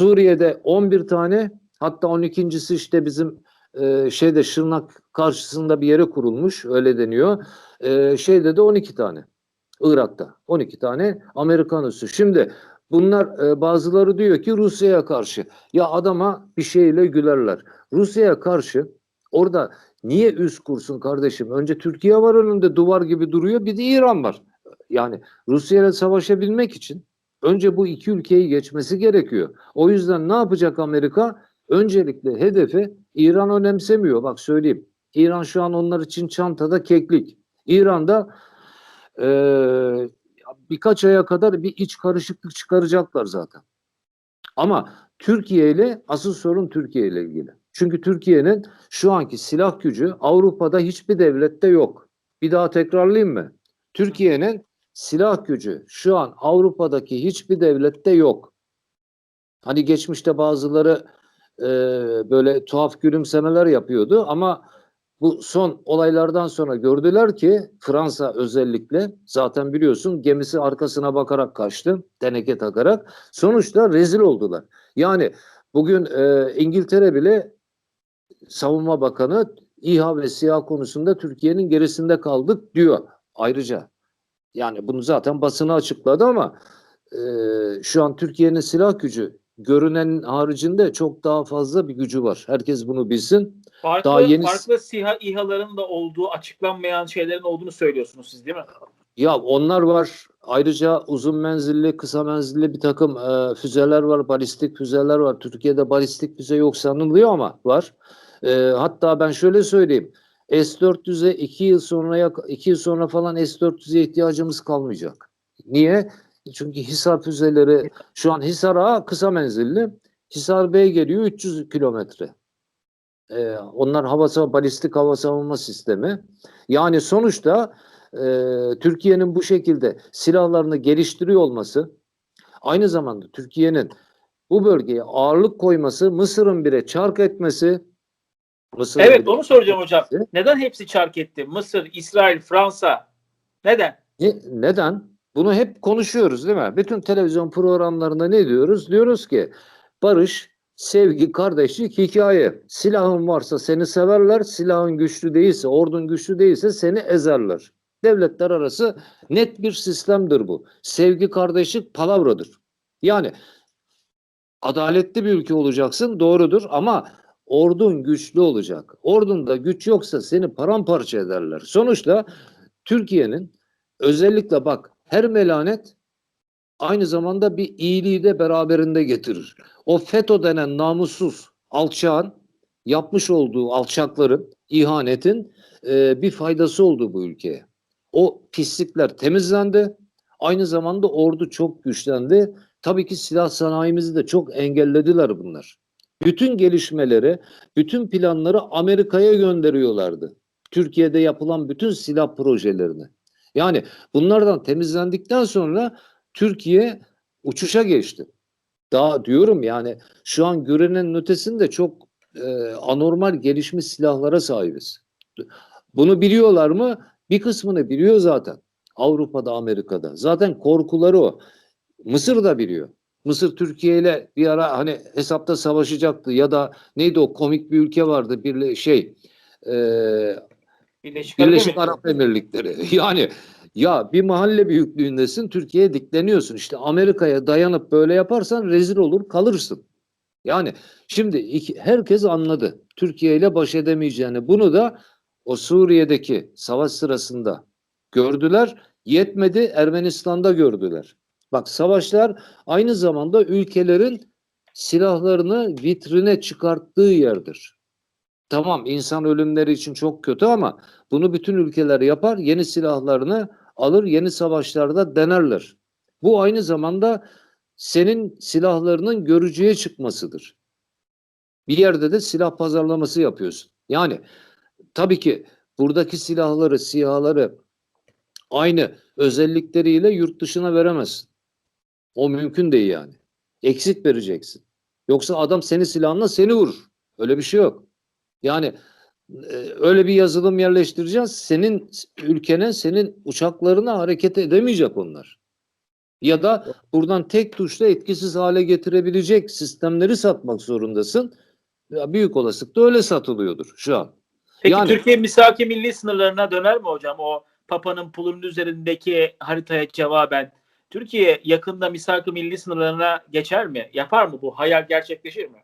Suriye'de 11 tane hatta 12.si işte bizim e, şeyde Şırnak karşısında bir yere kurulmuş öyle deniyor. E, şeyde de 12 tane. Irak'ta 12 tane Amerikan üssü. Şimdi bunlar e, bazıları diyor ki Rusya'ya karşı. Ya adama bir şeyle gülerler. Rusya'ya karşı orada niye üs kursun kardeşim? Önce Türkiye var önünde duvar gibi duruyor bir de İran var. Yani Rusya ile savaşabilmek için önce bu iki ülkeyi geçmesi gerekiyor. O yüzden ne yapacak Amerika? Öncelikle hedefi İran önemsemiyor. Bak söyleyeyim. İran şu an onlar için çantada keklik. İran'da eee, birkaç aya kadar bir iç karışıklık çıkaracaklar zaten. Ama Türkiye ile asıl sorun Türkiye ile ilgili. Çünkü Türkiye'nin şu anki silah gücü Avrupa'da hiçbir devlette yok. Bir daha tekrarlayayım mı? Türkiye'nin silah gücü şu an Avrupa'daki hiçbir devlette yok. Hani geçmişte bazıları e, böyle tuhaf gülümsemeler yapıyordu ama bu son olaylardan sonra gördüler ki Fransa özellikle zaten biliyorsun gemisi arkasına bakarak kaçtı teneke takarak sonuçta rezil oldular. Yani bugün e, İngiltere bile savunma bakanı İHA ve SİHA konusunda Türkiye'nin gerisinde kaldık diyor ayrıca. Yani bunu zaten basını açıkladı ama e, şu an Türkiye'nin silah gücü görünenin haricinde çok daha fazla bir gücü var. Herkes bunu bilsin. Farklı, Daha yeni- farklı SİHA İHA'ların da olduğu açıklanmayan şeylerin olduğunu söylüyorsunuz siz değil mi? Ya onlar var. Ayrıca uzun menzilli, kısa menzilli bir takım e, füzeler var, balistik füzeler var. Türkiye'de balistik füze yok sanılıyor ama var. E, hatta ben şöyle söyleyeyim. S-400'e iki yıl sonra iki yıl sonra falan S-400'e ihtiyacımız kalmayacak. Niye? Çünkü Hisar füzeleri şu an Hisar A kısa menzilli. Hisar B geliyor 300 kilometre. E, onlar hava sav- balistik hava savunma sistemi. Yani sonuçta e, Türkiye'nin bu şekilde silahlarını geliştiriyor olması, aynı zamanda Türkiye'nin bu bölgeye ağırlık koyması, Mısır'ın bile çark etmesi, Mısır'ın Evet onu soracağım hocam. Neden hepsi çark etti? Mısır, İsrail, Fransa. Neden? Ne- neden? Bunu hep konuşuyoruz değil mi? Bütün televizyon programlarında ne diyoruz? Diyoruz ki barış, sevgi, kardeşlik, hikaye. Silahın varsa seni severler, silahın güçlü değilse, ordun güçlü değilse seni ezerler. Devletler arası net bir sistemdir bu. Sevgi, kardeşlik palavradır. Yani adaletli bir ülke olacaksın doğrudur ama ordun güçlü olacak. Ordunda güç yoksa seni paramparça ederler. Sonuçta Türkiye'nin özellikle bak her melanet aynı zamanda bir iyiliği de beraberinde getirir. O FETÖ denen namussuz alçağın yapmış olduğu alçakların, ihanetin e, bir faydası oldu bu ülkeye. O pislikler temizlendi. Aynı zamanda ordu çok güçlendi. Tabii ki silah sanayimizi de çok engellediler bunlar. Bütün gelişmeleri, bütün planları Amerika'ya gönderiyorlardı. Türkiye'de yapılan bütün silah projelerini. Yani bunlardan temizlendikten sonra Türkiye uçuşa geçti. Daha diyorum yani şu an görünenin ötesinde çok e, anormal gelişmiş silahlara sahibiz. Bunu biliyorlar mı? Bir kısmını biliyor zaten. Avrupa'da, Amerika'da. Zaten korkuları o. Mısır da biliyor. Mısır Türkiye ile bir ara hani hesapta savaşacaktı ya da neydi o komik bir ülke vardı bir şey e, Birleşik, Birleşik Arap Emirlikleri. Yani ya bir mahalle büyüklüğündesin Türkiye'ye dikleniyorsun. İşte Amerika'ya dayanıp böyle yaparsan rezil olur kalırsın. Yani şimdi iki, herkes anladı Türkiye ile baş edemeyeceğini. Bunu da o Suriye'deki savaş sırasında gördüler. Yetmedi Ermenistan'da gördüler. Bak savaşlar aynı zamanda ülkelerin silahlarını vitrine çıkarttığı yerdir. Tamam insan ölümleri için çok kötü ama bunu bütün ülkeler yapar. Yeni silahlarını alır, yeni savaşlarda denerler. Bu aynı zamanda senin silahlarının görücüye çıkmasıdır. Bir yerde de silah pazarlaması yapıyorsun. Yani tabii ki buradaki silahları, sihaları aynı özellikleriyle yurt dışına veremezsin. O mümkün değil yani. Eksik vereceksin. Yoksa adam senin silahınla seni vurur. Öyle bir şey yok. Yani e, öyle bir yazılım yerleştireceğiz. Senin ülkene, senin uçaklarına hareket edemeyecek onlar. Ya da buradan tek tuşla etkisiz hale getirebilecek sistemleri satmak zorundasın. Ya büyük olasılıkla öyle satılıyordur şu an. Peki Yani- Türkiye misaki milli sınırlarına döner mi hocam? O Papa'nın pulunun üzerindeki haritaya cevaben Türkiye yakında misaki milli sınırlarına geçer mi? Yapar mı bu? Hayal gerçekleşir mi?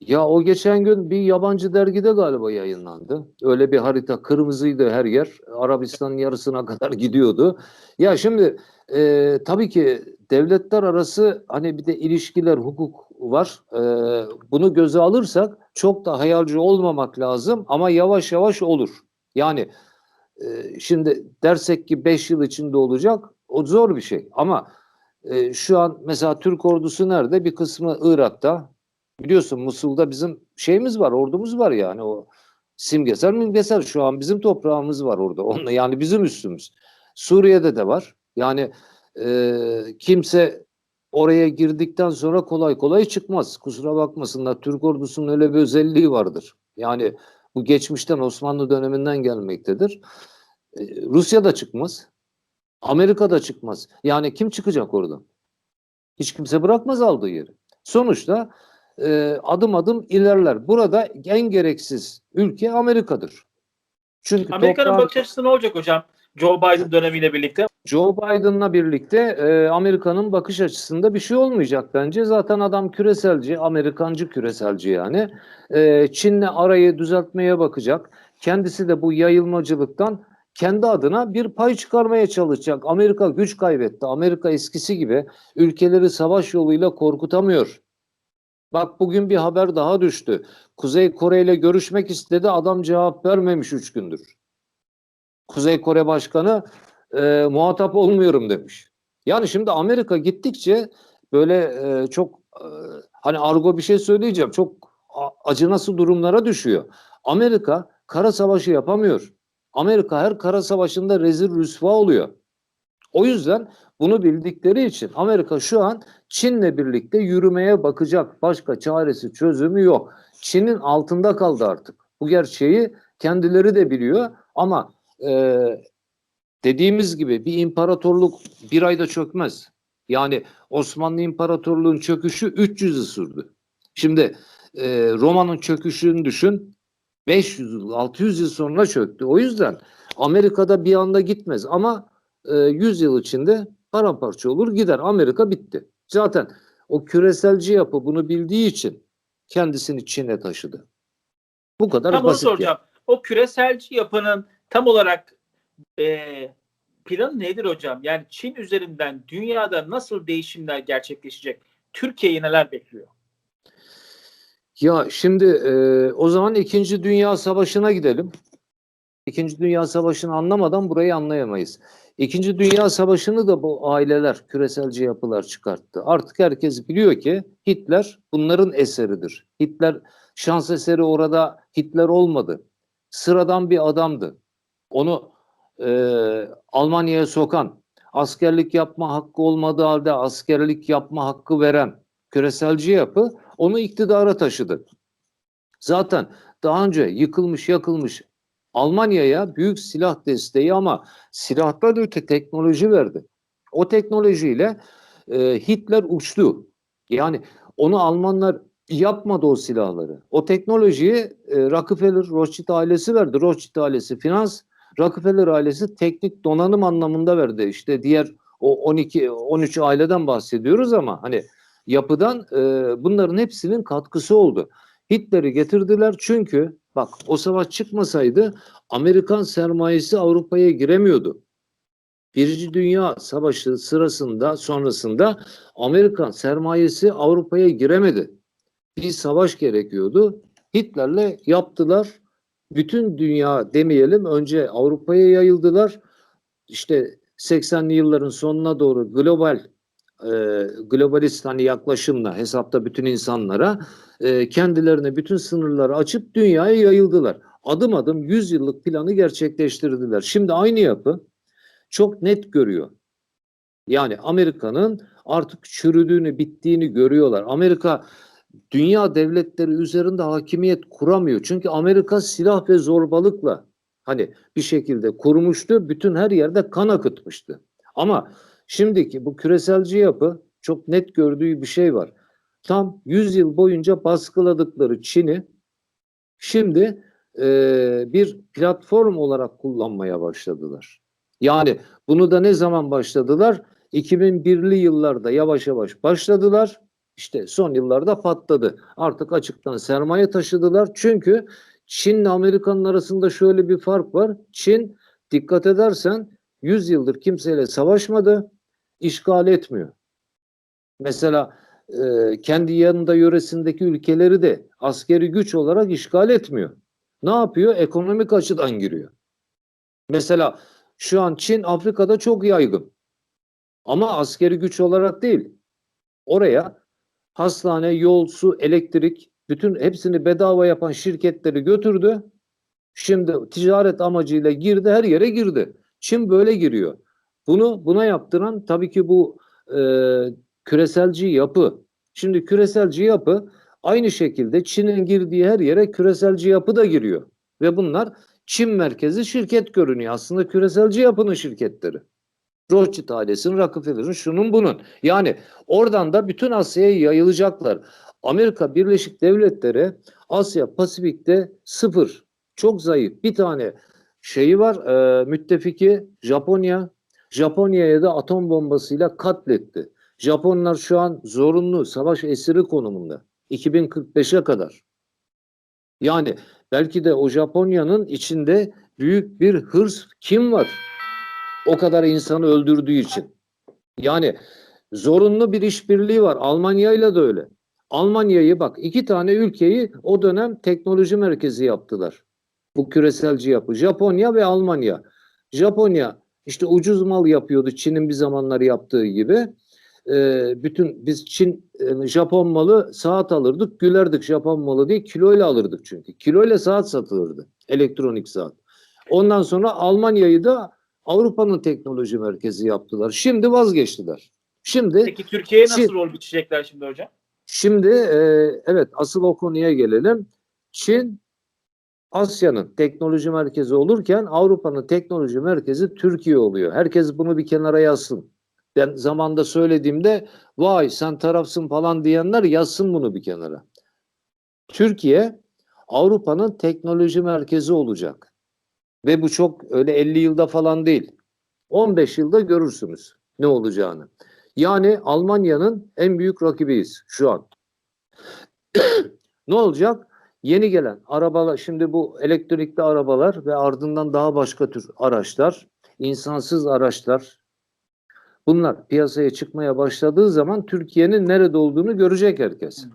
Ya o geçen gün bir yabancı dergide galiba yayınlandı. Öyle bir harita kırmızıydı her yer. Arabistan'ın yarısına kadar gidiyordu. Ya şimdi e, tabii ki devletler arası hani bir de ilişkiler, hukuk var. E, bunu göze alırsak çok da hayalci olmamak lazım ama yavaş yavaş olur. Yani e, şimdi dersek ki 5 yıl içinde olacak o zor bir şey. Ama e, şu an mesela Türk ordusu nerede? Bir kısmı Irak'ta, Biliyorsun Musul'da bizim şeyimiz var, ordumuz var yani o simgesel mimgesel şu an bizim toprağımız var orada. Onunla yani bizim üstümüz. Suriye'de de var. Yani e, kimse oraya girdikten sonra kolay kolay çıkmaz. Kusura bakmasınlar. Türk ordusunun öyle bir özelliği vardır. Yani bu geçmişten Osmanlı döneminden gelmektedir. E, Rusya da çıkmaz. Amerika da çıkmaz. Yani kim çıkacak oradan? Hiç kimse bırakmaz aldığı yeri. Sonuçta e, adım adım ilerler. Burada en gereksiz ülke Amerika'dır. Çünkü Amerika'nın toprağın- bakış açısı ne olacak hocam? Joe Biden dönemiyle birlikte. Joe Biden'la birlikte e, Amerika'nın bakış açısında bir şey olmayacak bence. Zaten adam küreselci, Amerikancı küreselci yani. E, Çin'le arayı düzeltmeye bakacak. Kendisi de bu yayılmacılıktan kendi adına bir pay çıkarmaya çalışacak. Amerika güç kaybetti. Amerika eskisi gibi ülkeleri savaş yoluyla korkutamıyor. Bak bugün bir haber daha düştü. Kuzey Kore ile görüşmek istedi. Adam cevap vermemiş üç gündür. Kuzey Kore Başkanı e, muhatap olmuyorum demiş. Yani şimdi Amerika gittikçe böyle e, çok e, hani argo bir şey söyleyeceğim. Çok acınası durumlara düşüyor. Amerika kara savaşı yapamıyor. Amerika her kara savaşında rezil rüsva oluyor. O yüzden bunu bildikleri için Amerika şu an Çin'le birlikte yürümeye bakacak. Başka çaresi çözümü yok. Çin'in altında kaldı artık. Bu gerçeği kendileri de biliyor ama e, dediğimiz gibi bir imparatorluk bir ayda çökmez. Yani Osmanlı İmparatorluğu'nun çöküşü 300 yıl sürdü. Şimdi e, Roma'nın çöküşünü düşün 500 yıl 600 yıl sonra çöktü. O yüzden Amerika'da bir anda gitmez ama e, 100 yıl içinde paramparça olur gider. Amerika bitti. Zaten o küreselci yapı bunu bildiği için kendisini Çin'e taşıdı. Bu kadar Tam onu basit. yani. soracağım. O küreselci yapının tam olarak e, planı nedir hocam? Yani Çin üzerinden dünyada nasıl değişimler gerçekleşecek? Türkiye'yi neler bekliyor? Ya şimdi e, o zaman İkinci Dünya Savaşı'na gidelim. İkinci Dünya Savaşı'nı anlamadan burayı anlayamayız. İkinci Dünya Savaşı'nı da bu aileler, küreselci yapılar çıkarttı. Artık herkes biliyor ki Hitler bunların eseridir. Hitler şans eseri orada Hitler olmadı. Sıradan bir adamdı. Onu e, Almanya'ya sokan, askerlik yapma hakkı olmadığı halde askerlik yapma hakkı veren küreselci yapı onu iktidara taşıdı. Zaten daha önce yıkılmış yakılmış Almanya'ya büyük silah desteği ama silahtan öte teknoloji verdi. O teknolojiyle e, Hitler uçtu. Yani onu Almanlar yapmadı o silahları. O teknolojiyi e, Rockefeller, Rothschild ailesi verdi. Rothschild ailesi finans, Rockefeller ailesi teknik donanım anlamında verdi. İşte diğer o 12 13 aileden bahsediyoruz ama hani yapıdan e, bunların hepsinin katkısı oldu. Hitler'i getirdiler çünkü bak o savaş çıkmasaydı Amerikan sermayesi Avrupa'ya giremiyordu. Birinci Dünya Savaşı sırasında sonrasında Amerikan sermayesi Avrupa'ya giremedi. Bir savaş gerekiyordu. Hitler'le yaptılar. Bütün dünya demeyelim önce Avrupa'ya yayıldılar. İşte 80'li yılların sonuna doğru global e, globalist hani yaklaşımla hesapta bütün insanlara e, kendilerine bütün sınırları açıp dünyaya yayıldılar. Adım adım 100 yıllık planı gerçekleştirdiler. Şimdi aynı yapı çok net görüyor. Yani Amerika'nın artık çürüdüğünü, bittiğini görüyorlar. Amerika dünya devletleri üzerinde hakimiyet kuramıyor. Çünkü Amerika silah ve zorbalıkla hani bir şekilde kurmuştu. Bütün her yerde kan akıtmıştı. Ama Şimdiki bu küreselci yapı çok net gördüğü bir şey var. Tam 100 yıl boyunca baskıladıkları Çin'i şimdi eee, bir platform olarak kullanmaya başladılar. Yani bunu da ne zaman başladılar? 2001'li yıllarda yavaş yavaş başladılar. İşte son yıllarda patladı. Artık açıktan sermaye taşıdılar. Çünkü Çin'le Amerika'nın arasında şöyle bir fark var. Çin dikkat edersen 100 yıldır kimseyle savaşmadı, işgal etmiyor. Mesela e, kendi yanında yöresindeki ülkeleri de askeri güç olarak işgal etmiyor. Ne yapıyor? Ekonomik açıdan giriyor. Mesela şu an Çin Afrika'da çok yaygın. Ama askeri güç olarak değil. Oraya hastane, yol, su, elektrik bütün hepsini bedava yapan şirketleri götürdü. Şimdi ticaret amacıyla girdi, her yere girdi. Çin böyle giriyor. Bunu buna yaptıran tabii ki bu e, küreselci yapı. Şimdi küreselci yapı aynı şekilde Çin'in girdiği her yere küreselci yapı da giriyor. Ve bunlar Çin merkezi şirket görünüyor. Aslında küreselci yapının şirketleri. Rothschild ailesinin, Rockefeller'ın, şunun bunun. Yani oradan da bütün Asya'ya yayılacaklar. Amerika Birleşik Devletleri Asya Pasifik'te sıfır. Çok zayıf. Bir tane şeyi var. E, müttefiki Japonya. Japonya'ya da atom bombasıyla katletti. Japonlar şu an zorunlu savaş esiri konumunda. 2045'e kadar. Yani belki de o Japonya'nın içinde büyük bir hırs kim var? O kadar insanı öldürdüğü için. Yani zorunlu bir işbirliği var. Almanya'yla da öyle. Almanya'yı bak iki tane ülkeyi o dönem teknoloji merkezi yaptılar. Bu küreselci yapı. Japonya ve Almanya. Japonya işte ucuz mal yapıyordu Çin'in bir zamanlar yaptığı gibi. Ee, bütün biz Çin e, Japon malı saat alırdık gülerdik Japon malı değil kiloyla alırdık çünkü. Kiloyla saat satılırdı. Elektronik saat. Ondan sonra Almanya'yı da Avrupa'nın teknoloji merkezi yaptılar. Şimdi vazgeçtiler. Şimdi Peki Türkiye'ye nasıl Çin- rol biçecekler şimdi hocam? Şimdi e, evet asıl o konuya gelelim. Çin Asya'nın teknoloji merkezi olurken Avrupa'nın teknoloji merkezi Türkiye oluyor. Herkes bunu bir kenara yazsın. Ben zamanda söylediğimde vay sen tarafsın falan diyenler yazsın bunu bir kenara. Türkiye Avrupa'nın teknoloji merkezi olacak. Ve bu çok öyle 50 yılda falan değil. 15 yılda görürsünüz ne olacağını. Yani Almanya'nın en büyük rakibiyiz şu an. ne olacak? Yeni gelen arabalar, şimdi bu elektrikli arabalar ve ardından daha başka tür araçlar, insansız araçlar, bunlar piyasaya çıkmaya başladığı zaman Türkiye'nin nerede olduğunu görecek herkes.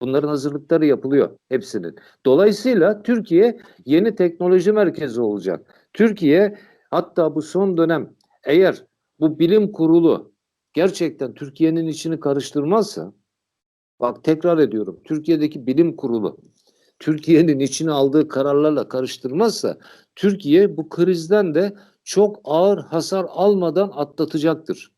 Bunların hazırlıkları yapılıyor hepsinin. Dolayısıyla Türkiye yeni teknoloji merkezi olacak. Türkiye hatta bu son dönem eğer bu bilim kurulu gerçekten Türkiye'nin içini karıştırmazsa bak tekrar ediyorum Türkiye'deki bilim kurulu Türkiye'nin içine aldığı kararlarla karıştırmazsa Türkiye bu krizden de çok ağır hasar almadan atlatacaktır.